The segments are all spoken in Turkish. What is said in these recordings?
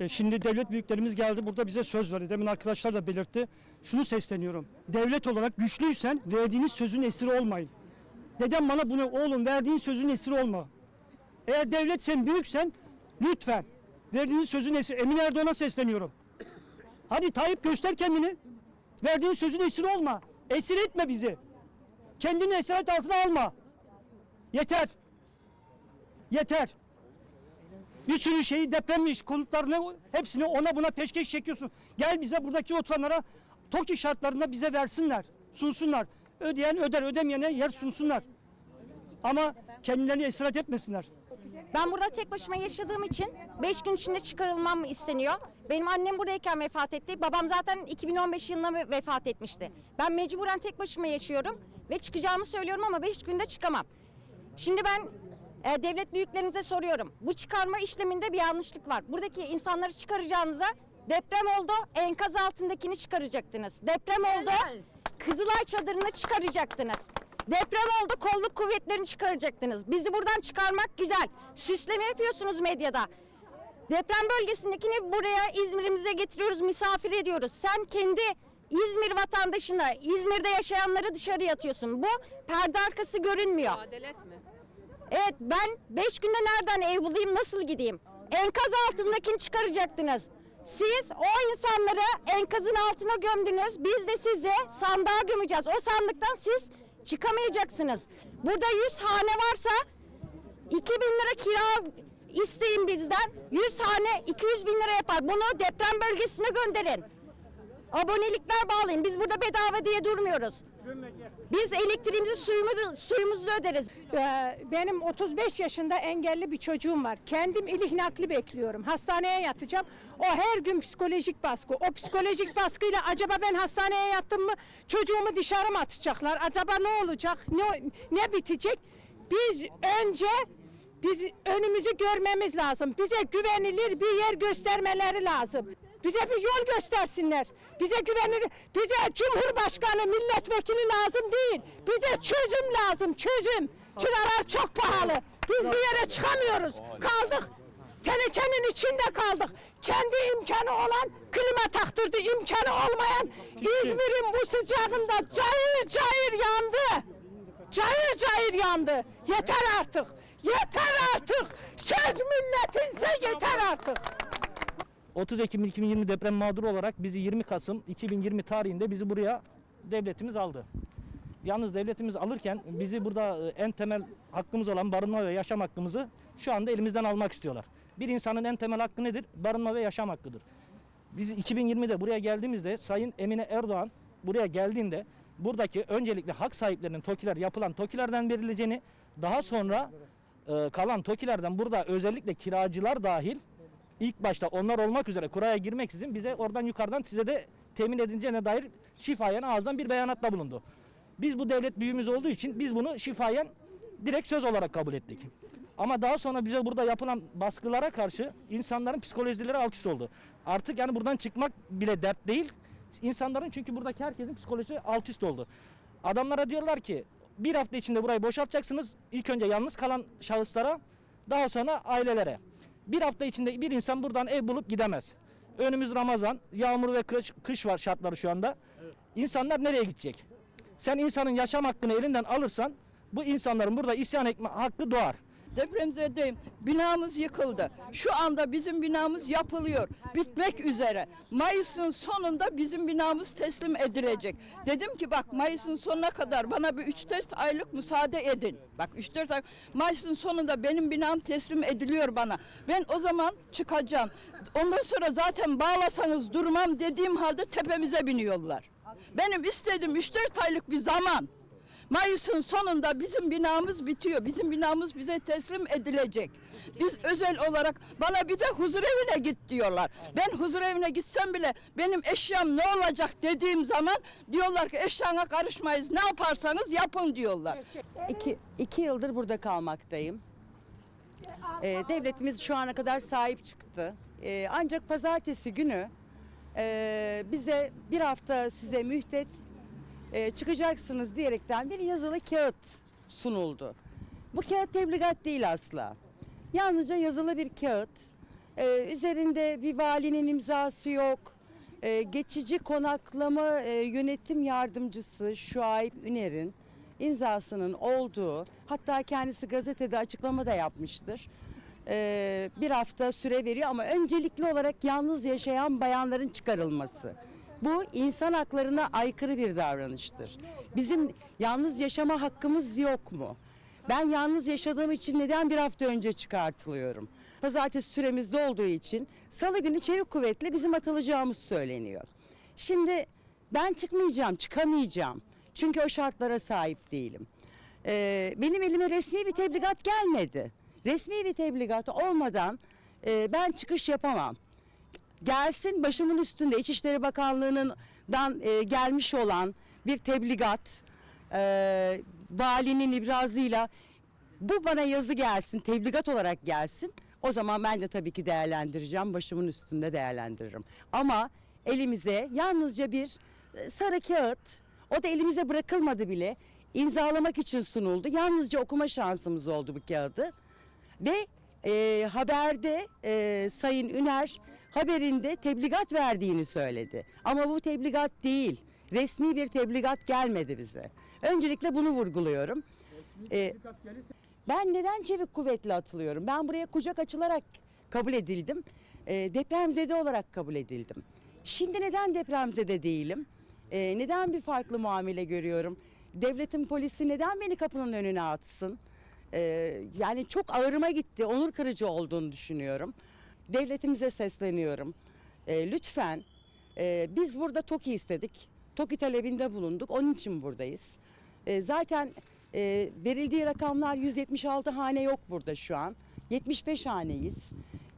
E, Şimdi devlet büyüklerimiz geldi burada bize söz verdi. Demin arkadaşlar da belirtti. Şunu sesleniyorum. Devlet olarak güçlüysen verdiğiniz sözün esiri olmayın. Dedem bana bunu oğlum verdiğin sözün esiri olma. Eğer devlet sen büyüksen lütfen verdiğiniz sözün esiri. Emin Erdoğan'a sesleniyorum. Hadi Tayyip göster kendini. Verdiğin sözün esiri olma. Esir etme bizi. Kendini esaret altına alma. Yeter. Yeter. Bir sürü şeyi depremmiş konutlarını hepsini ona buna peşkeş çekiyorsun. Gel bize buradaki oturanlara TOKİ şartlarında bize versinler, sunsunlar. Ödeyen öder, ödemeyene yer sunsunlar. Ama kendilerini esrat etmesinler. Ben burada tek başıma yaşadığım için 5 gün içinde çıkarılmam isteniyor. Benim annem buradayken vefat etti. Babam zaten 2015 yılında ve- vefat etmişti. Ben mecburen tek başıma yaşıyorum ve çıkacağımı söylüyorum ama 5 günde çıkamam. Şimdi ben e, devlet büyüklerinize soruyorum. Bu çıkarma işleminde bir yanlışlık var. Buradaki insanları çıkaracağınıza deprem oldu, enkaz altındakini çıkaracaktınız. Deprem oldu, Kızılay çadırını çıkaracaktınız. Deprem oldu, kolluk kuvvetlerini çıkaracaktınız. Bizi buradan çıkarmak güzel. Süsleme yapıyorsunuz medyada. Deprem bölgesindekini buraya İzmir'imize getiriyoruz, misafir ediyoruz. Sen kendi İzmir vatandaşına, İzmir'de yaşayanları dışarıya atıyorsun. Bu perde arkası görünmüyor. Adalet mi? Evet ben 5 günde nereden ev bulayım nasıl gideyim? Enkaz altındakini çıkaracaktınız. Siz o insanları enkazın altına gömdünüz. Biz de sizi sandığa gömeceğiz. O sandıktan siz çıkamayacaksınız. Burada 100 hane varsa 2000 lira kira isteyin bizden. 100 hane 200 bin lira yapar. Bunu deprem bölgesine gönderin. Abonelikler bağlayın. Biz burada bedava diye durmuyoruz. Biz elektriğimizi suyumuzu, suyumuzu öderiz. Ee, Benim 35 yaşında engelli bir çocuğum var. Kendim ilik nakli bekliyorum. Hastaneye yatacağım. O her gün psikolojik baskı. O psikolojik baskıyla acaba ben hastaneye yattım mı çocuğumu dışarı mı atacaklar? Acaba ne olacak? Ne, ne bitecek? Biz önce biz önümüzü görmemiz lazım. Bize güvenilir bir yer göstermeleri lazım. Bize bir yol göstersinler. Bize güvenilir. Bize Cumhurbaşkanı, milletvekili lazım değil. Bize çözüm lazım, çözüm. Kiralar çok pahalı. Biz bir yere çıkamıyoruz. Kaldık. Tenekenin içinde kaldık. Kendi imkanı olan klima taktırdı. imkanı olmayan İzmir'in bu sıcağında cayır cayır yandı. Cayır cayır yandı. Yeter artık. Yeter artık. Söz milletinse yeter artık. 30 Ekim 2020 deprem mağduru olarak bizi 20 Kasım 2020 tarihinde bizi buraya devletimiz aldı. Yalnız devletimiz alırken bizi burada e, en temel hakkımız olan barınma ve yaşam hakkımızı şu anda elimizden almak istiyorlar. Bir insanın en temel hakkı nedir? Barınma ve yaşam hakkıdır. Biz 2020'de buraya geldiğimizde Sayın Emine Erdoğan buraya geldiğinde buradaki öncelikle hak sahiplerinin TOKİ'ler yapılan TOKİ'lerden verileceğini daha sonra e, kalan TOKİ'lerden burada özellikle kiracılar dahil ilk başta onlar olmak üzere kuraya girmeksizin bize oradan yukarıdan size de temin edileceğine dair şifayen ağızdan bir beyanatta bulundu. Biz bu devlet büyüğümüz olduğu için biz bunu şifayen direkt söz olarak kabul ettik. Ama daha sonra bize burada yapılan baskılara karşı insanların psikolojileri alt üst oldu. Artık yani buradan çıkmak bile dert değil. İnsanların çünkü buradaki herkesin psikolojisi alt üst oldu. Adamlara diyorlar ki bir hafta içinde burayı boşaltacaksınız. İlk önce yalnız kalan şahıslara daha sonra ailelere. Bir hafta içinde bir insan buradan ev bulup gidemez. Önümüz Ramazan, yağmur ve kış, kış var şartları şu anda. İnsanlar nereye gidecek? Sen insanın yaşam hakkını elinden alırsan bu insanların burada isyan etme hakkı doğar. Depremzedeyim. Binamız yıkıldı. Şu anda bizim binamız yapılıyor. Bitmek üzere. Mayıs'ın sonunda bizim binamız teslim edilecek. Dedim ki bak Mayıs'ın sonuna kadar bana bir 3-4 aylık müsaade edin. Bak 3-4 ay. Mayıs'ın sonunda benim binam teslim ediliyor bana. Ben o zaman çıkacağım. Ondan sonra zaten bağlasanız durmam dediğim halde tepemize biniyorlar. Benim istediğim 3-4 aylık bir zaman. Mayıs'ın sonunda bizim binamız bitiyor. Bizim binamız bize teslim edilecek. Biz özel olarak bana bir de huzur evine git diyorlar. Ben huzur evine gitsem bile benim eşyam ne olacak dediğim zaman diyorlar ki eşyana karışmayız. Ne yaparsanız yapın diyorlar. İki, iki yıldır burada kalmaktayım. Ee, devletimiz şu ana kadar sahip çıktı. Ee, ancak pazartesi günü e, bize bir hafta size mühtet e, çıkacaksınız diyerekten bir yazılı kağıt sunuldu. Bu kağıt tebligat değil asla. Yalnızca yazılı bir kağıt. Ee, üzerinde bir valinin imzası yok. Ee, geçici konaklama e, yönetim yardımcısı Şuayb Üner'in imzasının olduğu hatta kendisi gazetede açıklama da yapmıştır. Ee, bir hafta süre veriyor ama öncelikli olarak yalnız yaşayan bayanların çıkarılması. Bu insan haklarına aykırı bir davranıştır. Bizim yalnız yaşama hakkımız yok mu? Ben yalnız yaşadığım için neden bir hafta önce çıkartılıyorum? Pazartesi süremiz olduğu için salı günü çevik kuvvetle bizim atılacağımız söyleniyor. Şimdi ben çıkmayacağım, çıkamayacağım. Çünkü o şartlara sahip değilim. Ee, benim elime resmi bir tebligat gelmedi. Resmi bir tebligat olmadan e, ben çıkış yapamam. Gelsin başımın üstünde İçişleri Bakanlığı'ndan e, gelmiş olan bir tebligat, e, valinin ibrazıyla bu bana yazı gelsin, tebligat olarak gelsin. O zaman ben de tabii ki değerlendireceğim, başımın üstünde değerlendiririm. Ama elimize yalnızca bir e, sarı kağıt, o da elimize bırakılmadı bile, imzalamak için sunuldu. Yalnızca okuma şansımız oldu bu kağıdı. Ve e, haberde e, Sayın Üner haberinde tebligat verdiğini söyledi. Ama bu tebligat değil. Resmi bir tebligat gelmedi bize. Öncelikle bunu vurguluyorum. E, ben neden çevik kuvvetle atılıyorum? Ben buraya kucak açılarak kabul edildim. E, depremzede olarak kabul edildim. Şimdi neden depremzede değilim? E, neden bir farklı muamele görüyorum? Devletin polisi neden beni kapının önüne atsın? E, yani çok ağırıma gitti, onur kırıcı olduğunu düşünüyorum. Devletimize sesleniyorum. E, lütfen e, biz burada TOKİ istedik. TOKİ talebinde bulunduk. Onun için buradayız. E, zaten e, verildiği rakamlar 176 hane yok burada şu an. 75 haneyiz.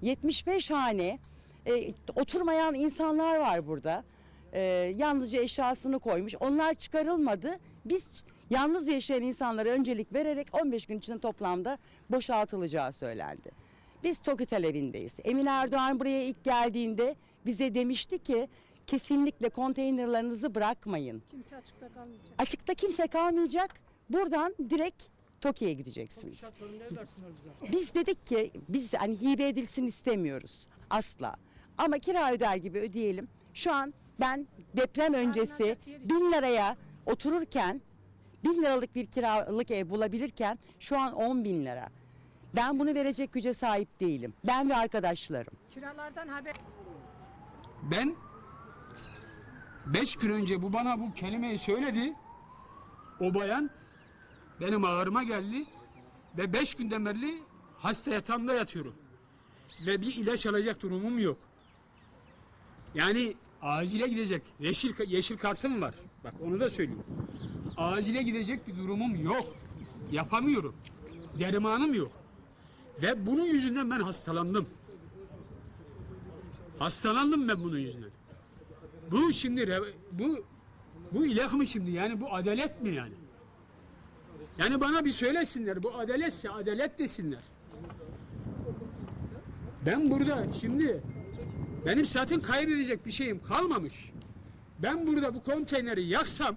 75 hane e, oturmayan insanlar var burada. E, yalnızca eşyasını koymuş. Onlar çıkarılmadı. Biz yalnız yaşayan insanlara öncelik vererek 15 gün içinde toplamda boşaltılacağı söylendi. Biz TOKİ talebindeyiz. Emin Erdoğan buraya ilk geldiğinde bize demişti ki kesinlikle konteynerlarınızı bırakmayın. Kimse açıkta kalmayacak. Açıkta kimse kalmayacak. Buradan direkt Tokyo'ya gideceksiniz. Biz dedik ki biz hani hibe edilsin istemiyoruz asla. Ama kira öder gibi ödeyelim. Şu an ben deprem öncesi bin liraya otururken bin liralık bir kiralık ev bulabilirken şu an 10 bin lira. Ben bunu verecek güce sahip değilim. Ben ve arkadaşlarım. Kiralardan haber Ben beş gün önce bu bana bu kelimeyi söyledi. O bayan benim ağrıma geldi ve beş günden beri hasta yatağımda yatıyorum. Ve bir ilaç alacak durumum yok. Yani acile gidecek. Yeşil, yeşil kartım var. Bak onu da söyleyeyim. Acile gidecek bir durumum yok. Yapamıyorum. Dermanım yok. Ve bunun yüzünden ben hastalandım. Hastalandım ben bunun yüzünden. Bu şimdi bu bu ilah mı şimdi yani bu adalet mi yani? Yani bana bir söylesinler bu adaletse adalet desinler. Ben burada şimdi benim zaten kaybedecek bir şeyim kalmamış. Ben burada bu konteyneri yaksam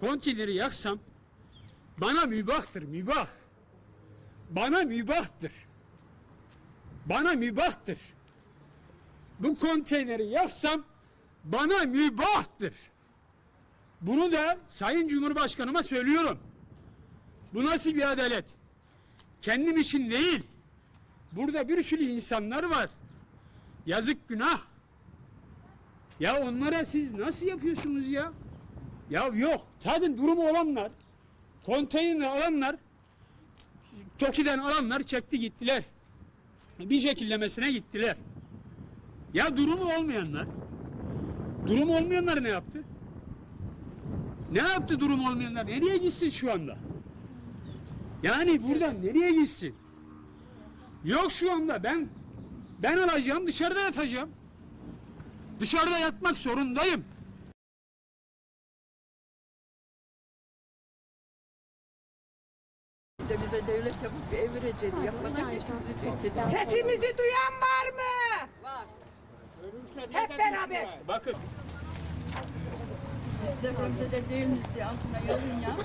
konteyneri yaksam bana mübahtır mübah. Bana mübahtır. Bana mübahtır bu konteyneri yaksam bana mübahtır. Bunu da Sayın Cumhurbaşkanıma söylüyorum. Bu nasıl bir adalet? Kendim için değil. Burada bir sürü insanlar var. Yazık günah. Ya onlara siz nasıl yapıyorsunuz ya? Ya yok. Zaten durumu olanlar, konteyner alanlar, Toki'den alanlar çekti gittiler. Bir şekillemesine gittiler. Ya durumu olmayanlar, durumu olmayanlar ne yaptı? Ne yaptı durum olmayanlar? Nereye gitsin şu anda? Yani buradan nereye gitsin? Yok şu anda ben ben alacağım dışarıda yatacağım. Dışarıda yatmak zorundayım. Bize devlet yapıp bir ev verecekti. Yapmadan geçti bizi çekti. Sesimizi duyan var mı? Var. Hep beraber. Bakın Depremize de değiliz diye altına yazın ya.